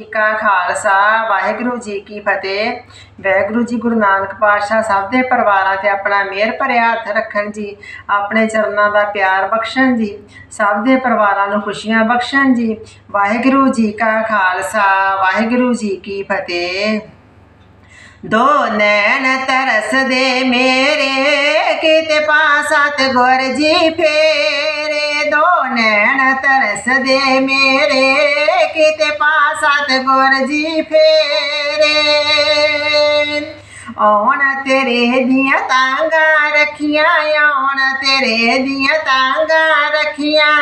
ਜੀ ਕਾ ਖਾਲਸਾ, ਵਾਹਿਗੁਰੂ ਜੀ ਕੀ ਫਤਿਹ। ਵਾਹਿਗੁਰੂ ਜੀ ਗੁਰੂ ਨਾਨਕ ਪਾਤਸ਼ਾਹ ਸਭ ਦੇ ਪਰਿਵਾਰਾਂ ਤੇ ਆਪਣਾ ਮਿਹਰ ਭਰਿਆ ਹੱਥ ਰੱਖਣ ਜੀ, ਆਪਣੇ ਚਰਨਾਂ ਦਾ ਪਿਆਰ ਬਖਸ਼ਣ ਜੀ, ਸਭ ਦੇ ਪਰਿਵਾਰਾਂ ਨੂੰ ਖੁਸ਼ੀਆਂ ਬਖਸ਼ਣ ਜੀ। ਵਾਹਿਗੁਰੂ ਜੀ ਕਾ ਖਾਲਸਾ, ਵਾਹਿਗੁਰੂ ਜੀ ਕੀ ਫਤਿਹ। ਦੋ ਨੈਣ ਤਰਸਦੇ ਮੇਰੇ, ਕਿਤੇ ਪਾਸਤ ਗੁਰ ਜੀ ਫੇਰੇ। ਦੋ ਨੈਣ ਤਰਸਦੇ ਮੇਰੇ ਕਿਤੇ ਪਾਸਤ ਗੁਰ ਜੀ ਫੇਰੇ। ਆਉਣ ਤੇਰੇ ਦੀਆਂ ਤਾਂਗਾ ਰੱਖੀਆਂ, ਆਉਣ ਤੇਰੇ ਦੀਆਂ ਤਾਂਗਾ ਰੱਖੀਆਂ।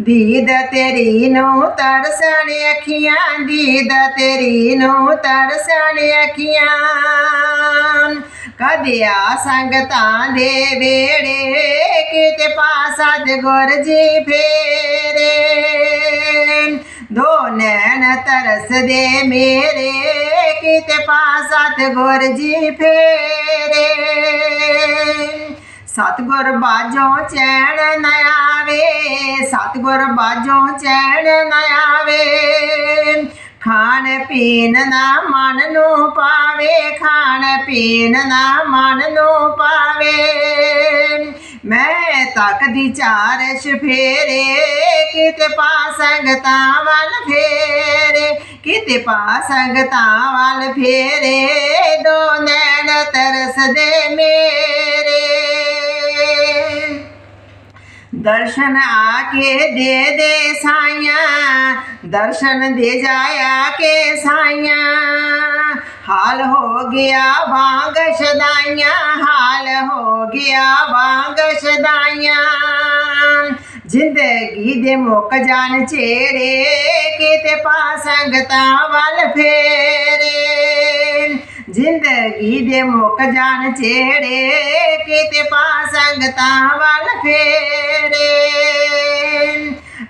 ਦੀਦ ਤੇਰੀ ਨੂੰ ਤਰਸਣ ਅੱਖੀਆਂ ਦੀਦ ਤੇਰੀ ਨੂੰ ਤਰਸਣ ਅੱਖੀਆਂ। ਕਦਿਆ ਸੰਗਤਾਂ ਦੇ ਵੇੜੇ ਕਿਤੇ ਪਾਸਦ ਗੁਰ ਜੀ ਫੇਰੇ। ਨੈਣ ਤਰਸਦੇ ਮੇਰੇ, ਕਿਤੇ ਪਾਸਤ ਗੁਰ ਜੀ ਫੇਰੇ। ਸਤਗੁਰ ਬਾਝੋਂ ਚੈਣ ਨ ਆਵੇ, ਸਤਗੁਰ ਬਾਝੋਂ ਚੈਣ ਨ ਆਵੇ। ਖਾਣ ਪੀਣ ਨਾ ਮਨ ਨੂੰ ਪਾਵੇ, ਖਾਣ ਪੀਣ ਨਾ ਮਨ ਨੂੰ ਪਾਵੇ। ਮੈਂ ਤੱਕਦੀ ਚਾਰ ਫੇਰੇ, ਕਿਤੇ ਪਾ ਸੰਗਤਾਂ ਵੱਲ ਫੇਰੇ, ਕਿਤੇ ਪਾ ਸੰਗਤਾਂ ਵੱਲ ਫੇਰੇ, ਦੋ ਨੈਣ ਤਰਸਦੇ ਮੇਰੇ। ਦਰਸ਼ਨ ਆ ਕੇ ਦੇ ਦੇ ਸਾਈਆਂ, ਦਰਸ਼ਨ ਦੇ ਜਾਇਆ ਕੇ ਸਾਈਆਂ, ਹਾਲ ਹੋ ਗਿਆ, ਵਾਂਗ ਸ਼ਦਾਈਆਂ, ਹਾਲ ਹੋ ਗਿਆ, ਵਾਂਗ ਸ਼ਦਾਈਆਂ। ਜ਼ਿੰਦਗੀ ਦੇ ਮੁੱਕ ਜਾਣ ਛੇੜੇ ਕਿਤੇ ਪਾ ਸੰਗਤਾਂ ਵੱਲ ਫੇਰੇ। ਜ਼ਿੰਦਗੀ ਦੇ ਮੁੱਕ ਜਾਣ ਚੇੜੇ ਕਿਤੇ ਪਾ ਸੰਗਤਾਂ ਵੱਲ ਫੇਰੇ।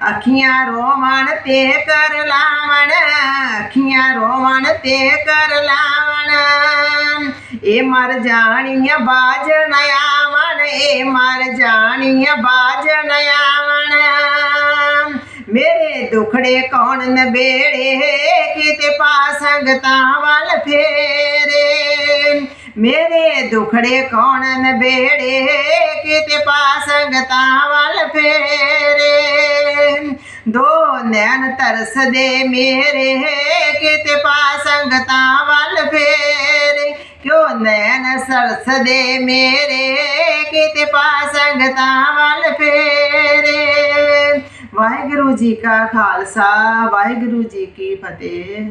ਅੱਖੀਆਂ ਰੋਵਣ ਤੇ ਕਰ ਲਾਵਣ, ਅੱਖੀਆਂ ਰੋਵਣ ਤੇ ਕਰ ਲਾਵਣ। ਇਹ ਮਰ ਜਾਣੀਆਂ ਬਾਜਣ ਆਵਣ, ਇਹ ਮਰ ਜਾਣੀਆਂ ਬਾਜਣ ਆਵਣ। ਮੇਰੇ ਦੁਖੜੇ ਕੌਣ ਨਬੇੜੇ, ਕਿਤੇ ਪਾ ਸੰਗਤਾਂ ਵੱਲ ਫੇਰੇ। ਮੇਰੇ ਦੁਖੜੇ ਕੌਣ ਨਬੇੜੇ, ਕਿਤੇ ਪਾ ਸੰਗਤਾਂ ਵੱਲ ਫੇਰੇ। ਨੈਣ ਤਰਸਦੇ ਮੇਰੇ ਕਿਤੇ ਪਾ ਸੰਗਤਾਂ ਵੱਲ ਫੇਰੇ। ਕਿਉਂ ਨੈਣ ਸਰਸਦੇ ਮੇਰੇ ਕਿਤੇ ਪਾ ਸੰਗਤਾਂ ਵੱਲ ਫੇਰੇ? ਵਾਹਿਗੁਰੂ ਜੀ ਕਾ ਖਾਲਸਾ, ਵਾਹਿਗੁਰੂ ਜੀ ਕੀ ਫਤਿਹ।